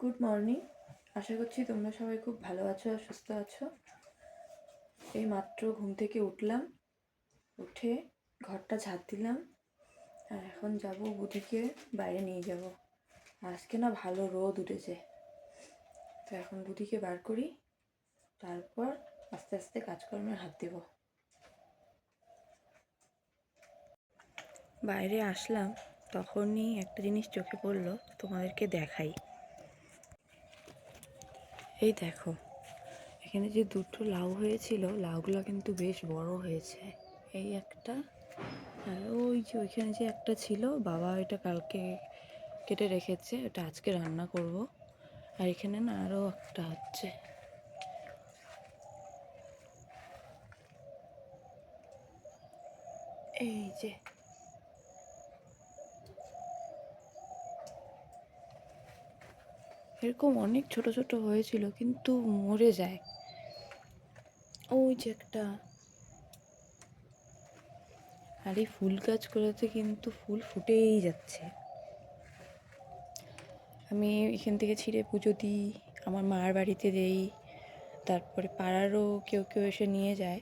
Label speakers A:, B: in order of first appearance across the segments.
A: Good morning আশা করছি তোমরা সবাই খুব ভালো আছো আর সুস্থ আছো। এই মাত্র ঘুম থেকে উঠলাম, উঠে ঘরটা ঝাড় দিলাম আর এখন যাব বুধিকে বাইরে নিয়ে যাব। আজকে না ভালো রোদ উঠেছে। তো এখন বুধিকে বার করি, তারপর আস্তে আস্তে কাজকর্মে হাত দেব। বাইরে আসলাম, তখনই একটা জিনিস চোখে পড়ল, তোমাদেরকে দেখাই। এই দেখো, এখানে যে দুটো লাউ হয়েছিল, লাউগুলো কিন্তু বেশ বড় হয়েছে। এই একটা, আর ওই যে ওইখানে যে একটা ছিল, বাবা এটা কালকে কেটে রেখেছে, ওটা আজকে রান্না করব। আর এখানে না আরও একটা হচ্ছে। এই যে এরকম অনেক ছোট ছোট হয়েছিল, কিন্তু মরে যায়। ওই যে একটা। আর এই ফুল গাছগুলোতে কিন্তু ফুল ফুটেই যাচ্ছে। আমি এখান থেকে ছিঁড়ে পুজো দিই, আমার মার বাড়িতে দেই, তারপরে পাড়ারও কেউ কেউ এসে নিয়ে যায়।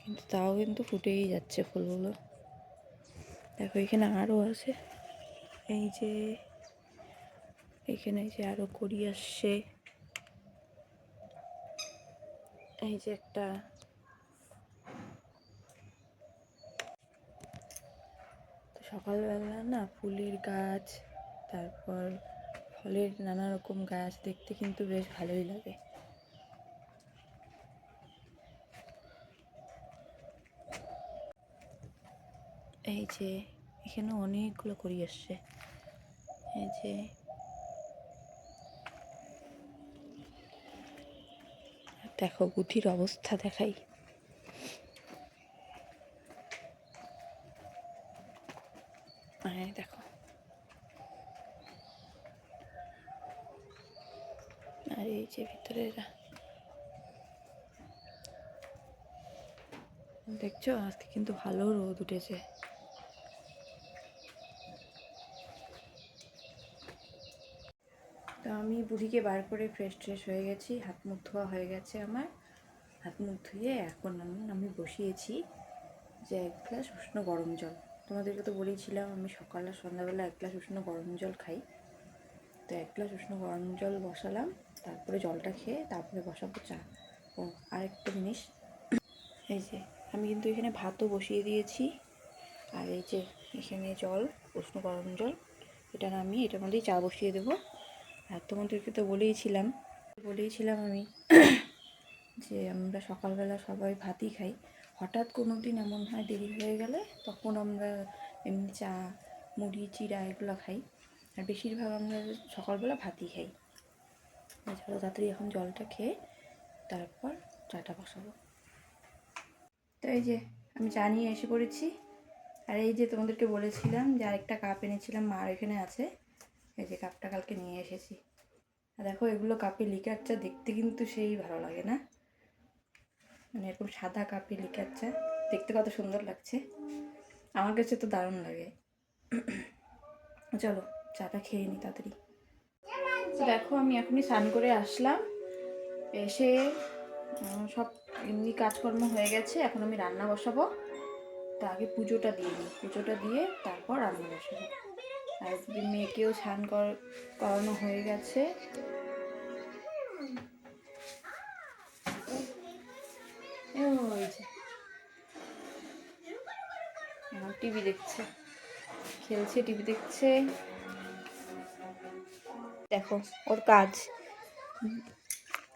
A: কিন্তু তাও কিন্তু ফুটেই যাচ্ছে ফুলগুলো। দেখো, এখানে আরও আছে। এই যে এখানে যে আরও করি আসছে। এই যে একটা সকালবেলা না ফুলের গাছ, তারপর ফলের নানা রকম গাছ দেখতে কিন্তু বেশ ভালোই লাগে। এই যে এখানে অনেকগুলো করি আসছে। এই যে দেখো বুদ্ধির অবস্থা দেখাই। হ্যাঁ দেখো। আর এই যে ভিতরে দেখছ? আজকে কিন্তু ভালো রোদ উঠেছে। তো বার করে ফ্রেশ ট্রেশ হয়ে গেছি, হাত মুখ ধোয়া হয়ে গেছে আমার। হাত মুখ ধুয়ে এখন আমি বসিয়েছি যে এক গ্লাস উষ্ণ গরম জল। তোমাদেরকে তো বলেইছিলাম আমি সকাল আর সন্ধ্যাবেলা এক গ্লাস উষ্ণ গরম জল খাই। তো এক গ্লাস উষ্ণ গরম জল বসালাম, তারপরে জলটা খেয়ে তারপরে বসাবো চা। ও, আরেকটা জিনিস, এই যে আমি কিন্তু এখানে ভাতও বসিয়ে দিয়েছি। আর এই যে এখানে জল, উষ্ণ গরম জল, এটা আমি এটার মধ্যেই চা বসিয়ে দেবো। আর তোমাদেরকে তো বলেইছিলাম বলেইছিলাম আমি যে আমরা সকালবেলা সবাই ভাতই খাই। হঠাৎ কোনো দিন এমন হয় দেরি হয়ে গেলে তখন আমরা এমনি চা, মুড়ি, চিড়া এগুলো খাই। আর বেশিরভাগ আমরা সকালবেলা ভাতই খাই। চলো তাড়াতাড়ি এখন জলটা খেয়ে তারপর চাটা বসাবো। তো এই যে আমি চা নিয়ে এসে পড়েছি। আর এই যে তোমাদেরকে বলেছিলাম যে আরেকটা কাপ এনেছিলাম, মার এখানে আছে। এই যে কাপটা কালকে নিয়ে এসেছি। আর দেখো, এগুলো কাপে লিকার চা দেখতে কিন্তু সেই ভালো লাগে না। মানে এরকম সাদা কাপে লিকার চা দেখতে কত সুন্দর লাগছে। আমার কাছে তো দারুণ লাগে। চলো, চাটা খেয়ে নিই তাড়াতাড়ি। দেখো, আমি এখনই স্নান করে আসলাম। এসে সব এমনি কাজকর্ম হয়ে গেছে। এখন আমি রান্না বসাবো। তা আগে পুজোটা দিয়ে নিই পুজোটা দিয়ে তারপর রান্না বসাবো। আর মেয়েকেও স্নান কর- করানো হয়ে গেছে। এখন টিভি দেখছে। খেলছে, টিভি দেখছে। দেখো, ওর কাজ।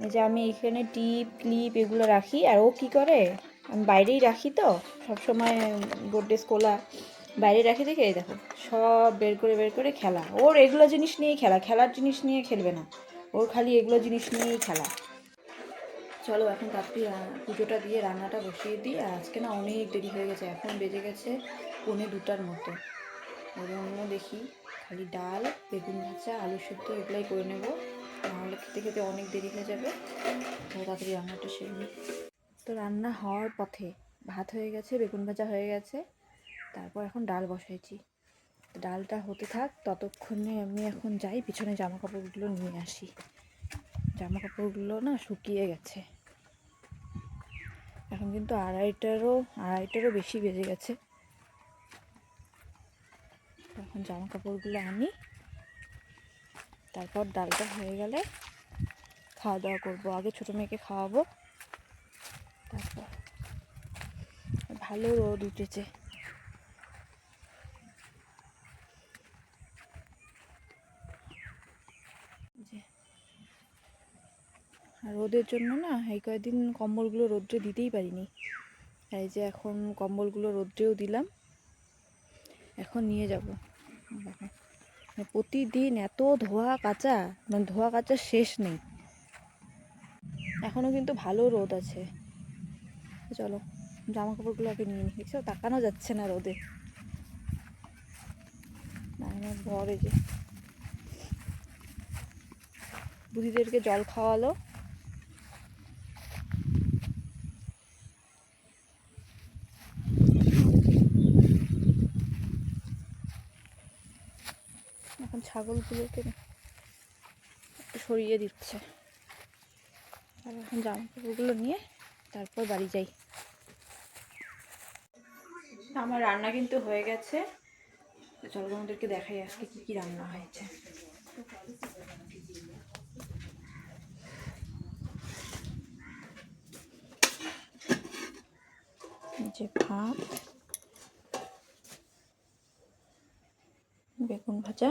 A: যে আমি এখানে টিপ, ক্লিপ এগুলো রাখি, আর ও কি করে? আমি বাইরেই রাখি তো। সবসময় গোড্রেজ কোলা বাইরে রাখি দেখে, এই দেখো, সব বের করে বের করে খেলা। ওর এগুলো জিনিস নিয়েই খেলা, খেলার জিনিস নিয়ে খেলবে না। ওর খালি এগুলো জিনিস নিয়েই খেলা। চলো এখন তাড়াতাড়ি পুজোটা দিয়ে রান্নাটা বসিয়ে দিই। আর আজকে না অনেক দেরি হয়ে গেছে, এখন বেজে গেছে পৌনে দুটার মতো। ওই জন্য দেখি খালি ডাল, বেগুন ভাজা, আলু সেদ্ধ, এগুলাই করে নেব। নাহলে খেতে খেতে অনেক দেরি হয়ে যাবে। তাড়াতাড়ি রান্নাটা সেরে নিই। তো রান্না হওয়ার পথে ভাত হয়ে গেছে, বেগুন ভাজা হয়ে গেছে। তারপর এখন ডাল বসাইছি। ডালটা হতে থাক, ততক্ষণে আমি এখন যাই, পিছনে জামা কাপড়গুলো নিয়ে আসি। জামা কাপড়গুলো না শুকিয়ে গেছে। এখন কিন্তু আড়াইটারও আড়াইটারও বেশি বেজে গেছে। এখন জামা কাপড়গুলো আনি। তারপর ডালটা হয়ে গেলে খাওয়া দাওয়া করব। আগে ছোটো মেয়েকে খাওয়াবো। তারপর ভালো রোদ উঠেছে। আর রোদের জন্য না এই কয়েকদিন কম্বলগুলো রোদ্রে দিতেই পারিনি। এই যে এখন কম্বলগুলো রোদ্রেও দিলাম। এখন নিয়ে যাব। মানে প্রতিদিন এত ধোয়া কাচা মানে ধোয়া কাচা শেষ নেই। এখনও কিন্তু ভালো রোদ আছে। চলো জামা কাপড়গুলো আগে নিয়ে নিই। দেখছ তাকানো যাচ্ছে না রোদে। এই যে। বুদিদেরকে জল খাওয়ালো এখন ছাগলগুলোকে একটু সরিয়ে দিচ্ছে। আর এখন জামা কাপড়গুলো নিয়ে তারপর বাড়ি যাই। আমার রান্না কিন্তু হয়ে গেছে। চলো তোমাদেরকে দেখাই আজকে কি কি রান্না হয়েছে। যে ভাত বেগুন ভাজা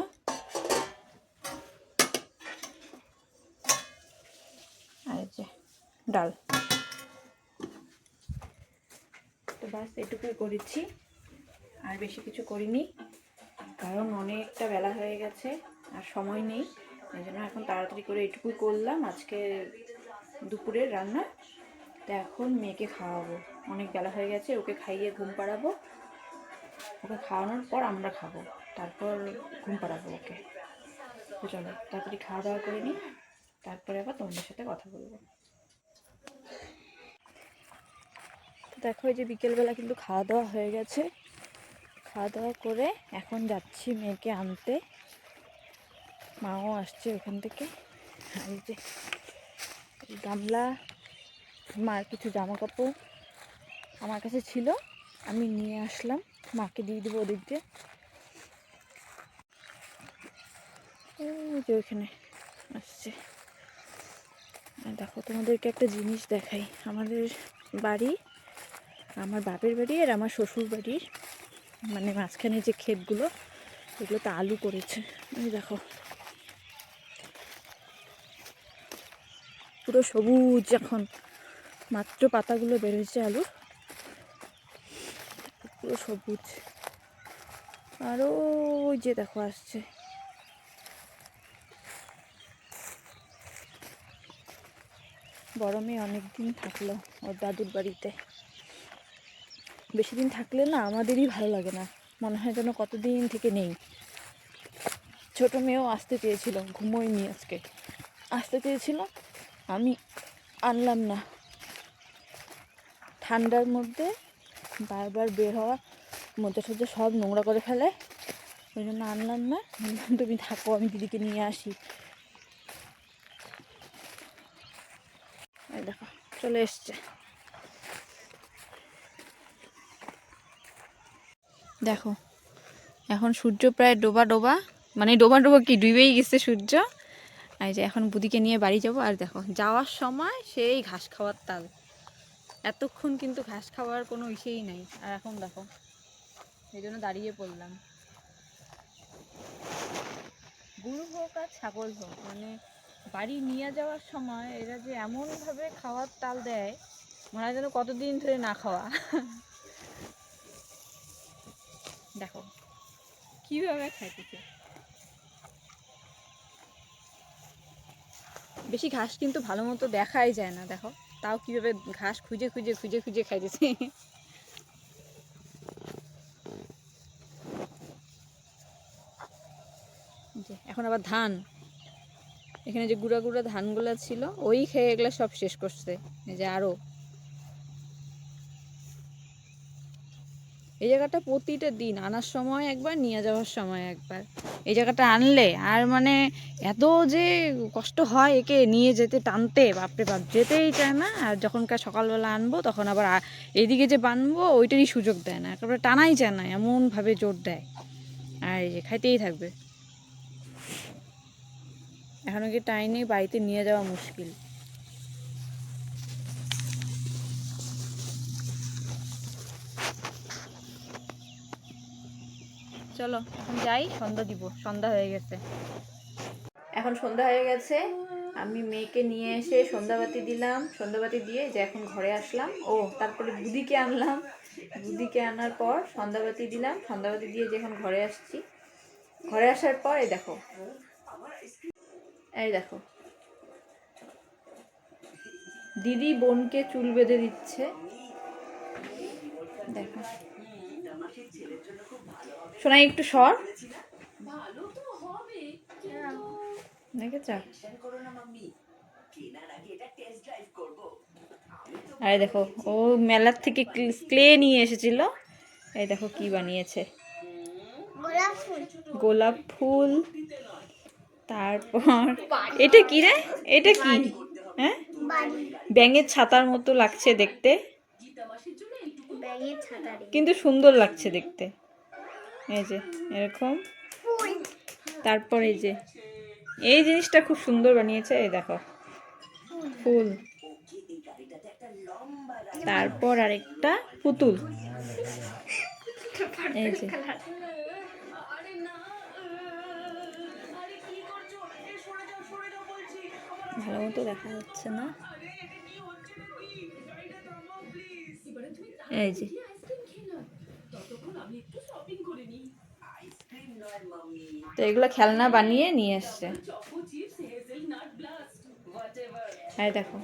A: ডাল। তো বাস এটুকুই করেছি। আর বেশি কিছু করিনি, কারণ অনেকটা বেলা হয়ে গেছে আর সময় নেই। এই জন্য এখন তাড়াতাড়ি করে এটুকুই করলাম আজকে দুপুরের রান্না। তো এখন মেয়েকে খাওয়াবো। অনেক বেলা হয়ে গেছে, ওকে খাইয়ে ঘুম পাড়াবো। ওকে খাওয়ানোর পর আমরা খাব। তারপর ঘুম পাড়াবো ওকে। চলো, তাড়াতাড়ি খাওয়া দাওয়া করে নিই। তারপরে আবার তোমাদের সাথে কথা বলব তো দেখো এই যে বিকেলবেলা কিন্তু খাওয়া দাওয়া হয়ে গেছে। খাওয়া দাওয়া করে এখন যাচ্ছি মেয়েকে আনতে। মাও আসছে ওখান থেকে। আর যে গামলা, মার কিছু জামা কাপড় আমার কাছে ছিল, আমি নিয়ে আসলাম। মাকে দিয়ে দেবো ওই যে ওইখানে আসছে। দেখো তোমাদেরকে একটা জিনিস দেখাই। আমাদের বাড়ি আমার বাপের বাড়ি আর আমার শ্বশুর বাড়ির মানে মাঝখানে যে ক্ষেতগুলো, এগুলোতে আলু করেছে। দেখো। পুরো সবুজ এখন। মাত্র পাতাগুলো বেরোচ্ছে আলু পুরো সবুজ। আরও ওই যে দেখো, আসছে। গরমে অনেক দিন থাকল ওর দাদুর বাড়িতে। বেশি দিন থাকলে না আমাদেরই ভালো লাগে না। মনে হয় যেন কতদিন থেকে নেই। ছোট মেয়েও আসতে চেয়েছিল, ঘুমোয়নি আজকে। আসতে চেয়েছিল, আমি আনলাম না। ঠান্ডার মধ্যে বারবার বের হওয়া মধ্যে সজ্জা সব নোংরা করে ফেলে। ওই জন্য আনলাম না। তুমি থাকো, আমি দিদিকে নিয়ে আসি। দেখো, চলে এসছে। দেখো, এখন সূর্য প্রায় ডোবা ডোবা মানে ডোবা ডোবা কি, ডুবেই গেছে সূর্য। এই যে এখন বুদিকে নিয়ে বাড়ি যাব, আর দেখো, যাওয়ার সময় সেই ঘাস খাওয়ার তাল। এতক্ষণ কিন্তু ঘাস খাওয়ার কোনো ইসেই নাই। আর এখন দেখো, এই জন্য দাঁড়িয়ে পড়লাম। গরু হোক আর ছাগল হোক মানে বাড়ি নিয়ে যাওয়ার সময় এরা যে এমনভাবে খাওয়ার তাল দেয়, মনে হয় যেন কতদিন ধরে না খাওয়া। দেখো। কীভাবে খাইতেছে? বেশি ঘাস কিন্তু ভালো মতো দেখাই যায় না, দেখো। তাও কীভাবে ঘাস খুঁজে খুঁজে খুঁজে খুঁজে খাইতেছে। এখন আবার ধান। এখানে যে গুঁড়া গুঁড়া ধানগুলো ছিল, ওই খেয়ে এগুলো সব শেষ করছে। এই যে আরও
B: এই জায়গাটা প্রতিটা দিন আনার সময় একবার, নিয়ে যাওয়ার সময় একবার। এই জায়গাটা আনলে আর মানে এত যে কষ্ট হয় একে নিয়ে যেতে টানতে, বাপরে বাপ, যেতেই চায় না। আর যখনকার সকালবেলা আনব তখন আবার এইদিকে যে বানবো ওইটারই সুযোগ দেয় না। একেবারে টানাই চায় না, এমনভাবে জোর দেয়। আর এই যে খাইতেই থাকবে। এখন ওকে টাইনে বাড়িতে নিয়ে যাওয়া মুশকিল। চলো, এখন যাই, সন্ধ্যা দিব, সন্ধ্যা হয়ে গেছে।
A: এখন সন্ধ্যা হয়ে গেছে। আমি মেয়েকে নিয়ে এসে সন্ধ্যাবাতি দিলাম। সন্ধ্যাবাতি দিয়ে যে এখন ঘরে আসলাম। ও, তারপরে বুদিকে আনলাম। বুদিকে আনার পর সন্ধ্যাবাতি দিলাম। সন্ধ্যাবাতি দিয়ে যে এখন ঘরে আসছি। ঘরে আসার পর, এই দেখো। এই দেখো। দিদি বোনকে চুল বেঁধে দিচ্ছে। দেখো। শোনাই একটু সর। দেখেছ? আরে দেখো ও মেলার থেকে ক্লে নিয়ে এসেছিল। এই দেখো কি বানিয়েছে। গোলাপ ফুল। তারপর এটা কি রে? এটা কি? হ্যাঁ? ব্যাঙের ছাতার মতো লাগছে দেখতে। কিন্তু সুন্দর লাগছে দেখতে। এই যে, এরকম। তারপর এই যে, এই জিনিসটা খুব সুন্দর বানিয়েছে, এই দেখো। ফুল। তারপর আরেকটা পুতুল। এই যে। ভালো মতো দেখা যাচ্ছে না। এই যে। তো এগুলো খেলনা বানিয়ে নিয়ে এসছে। এই দেখো,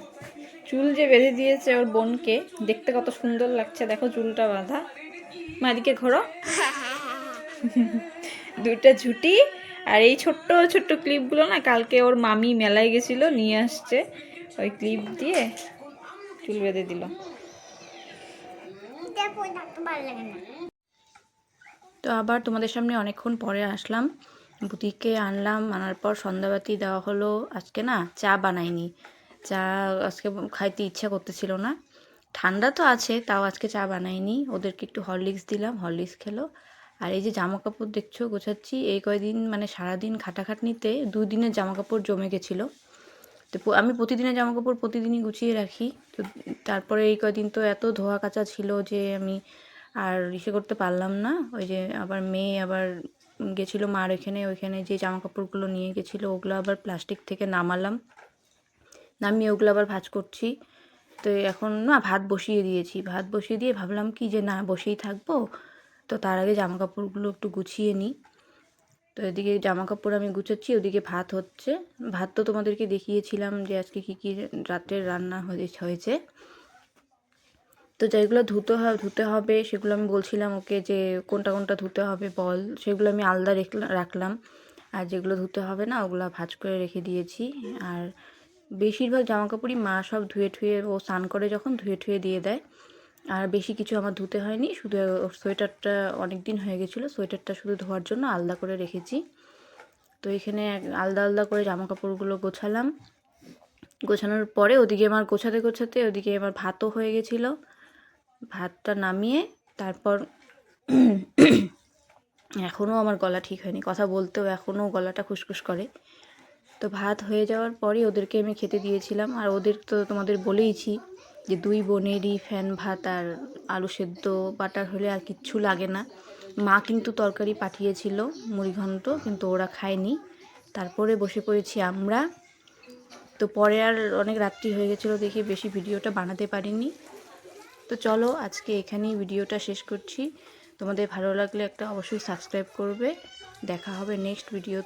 A: চুল যে বেঁধে দিয়েছে ওর বোনকে, দেখতে কত সুন্দর লাগছে। দেখো চুলটা বাঁধা। মা, এদিকে ঘোরো। দুইটা ঝুটি আর এই ছোট্ট ছোট্ট ক্লিপগুলো না, কালকে ওর মামি মেলায় গেছিল, নিয়ে আসছে। ওই ক্লিপ দিয়ে চুল বেঁধে দিল। তো আবার তোমাদের সামনে অনেকক্ষণ পরে আসলাম। বুটিকে আনলাম, আনার পর সন্ধ্যাবাতি দেওয়া হলো। আজকে না চা বানাইনি। চা আজকে খাইতে ইচ্ছা করতেছিল না। ঠান্ডা তো আছে, তাও আজকে চা বানাইনি। ওদেরকে একটু হরলিক্স দিলাম, হরলিক্স খেলো। আর এই যে জামা কাপড় দেখছ, গোছাচ্ছি। এই কয়দিন মানে সারাদিন খাটাখাটনিতে দুদিনের জামা কাপড় জমে গেছিল। তো আমি প্রতিদিনের জামা কাপড় প্রতিদিনই গুছিয়ে রাখি। তো তারপরে এই কয়দিন তো এত ধোয়া কাচা ছিল যে আমি আর ইসে করতে পারলাম না। ওই যে আবার মেয়ে আবার গেছিল মার ওইখানে ওইখানে যে জামা কাপড়গুলো নিয়ে গেছিল ওগুলো আবার প্লাস্টিক থেকে নামালাম। নামিয়ে ওগুলো আবার ভাজ করছি। তো এখন না ভাত বসিয়ে দিয়েছি। ভাত বসিয়ে দিয়ে ভাবলাম কি যে না বসেই থাকব। তো তার আগে জামা কাপড়গুলো একটু গুছিয়ে নিই। তো এদিকে জামা কাপড় আমি গুছাচ্ছি, ওদিকে ভাত হচ্ছে। ভাত তো তোমাদেরকে দেখিয়েছিলাম যে আজকে কী কী রাত্রের রান্না হয়ে- হয়েছে। তো যেগুলো ধুতে হবে ধুতে হবে, সেগুলো আমি বলছিলাম ওকে যে কোনটা কোনটা ধুতে হবে বল। সেগুলো আমি আলাদা রেখলা- রাখলাম। আর যেগুলো ধুতে হবে না, ওগুলো ভাজ করে রেখে দিয়েছি। আর বেশিরভাগ জামা কাপড়ই মা সব ধুয়ে ঠুয়ে ও স্নান করে যখন ধুয়ে ঠুয়ে দিয়ে দেয়। আর বেশি কিছু আমার ধুতে হয়নি, শুধু সোয়েটারটা অনেক দিন হয়ে গেছিল, সোয়েটারটা শুধু ধোয়ার জন্য আলাদা করে রেখেছি। তো এখানে আলাদা আলাদা করে জামা কাপড়গুলো গোছালাম। গোছানোর পরে ওদিকে আমার গোছাতে গোছাতে ওদিকে আমার ভাতও হয়ে গেছিল। ভাতটা নামিয়ে তারপর এখনও আমার গলা ঠিক হয়নি, কথা বলতেও এখনও গলাটা খুসখুস করে। তো ভাত হয়ে যাওয়ার পরই ওদেরকে আমি খেতে দিয়েছিলাম, আর ওদের তো তোমাদের বলেইছি যে দুই বোনেরই ফ্যান ভাত আর আলু সেদ্ধ বাটার হলে আর কিচ্ছু লাগে না। মা কিন্তু তরকারি পাঠিয়েছিল মুড়িঘণ্ট, কিন্তু ওরা খায়নি। তারপরে বসে পড়েছি আমরা। তো পরে আর অনেক রাত্রি হয়ে গেছিল দেখে বেশি ভিডিওটা বানাতে পারিনি। তো চলো আজকে এখানেই ভিডিওটা শেষ করছি। তোমাদের ভালো লাগলে একটা অবশ্যই সাবস্ক্রাইব করবে। দেখা হবে নেক্সট ভিডিও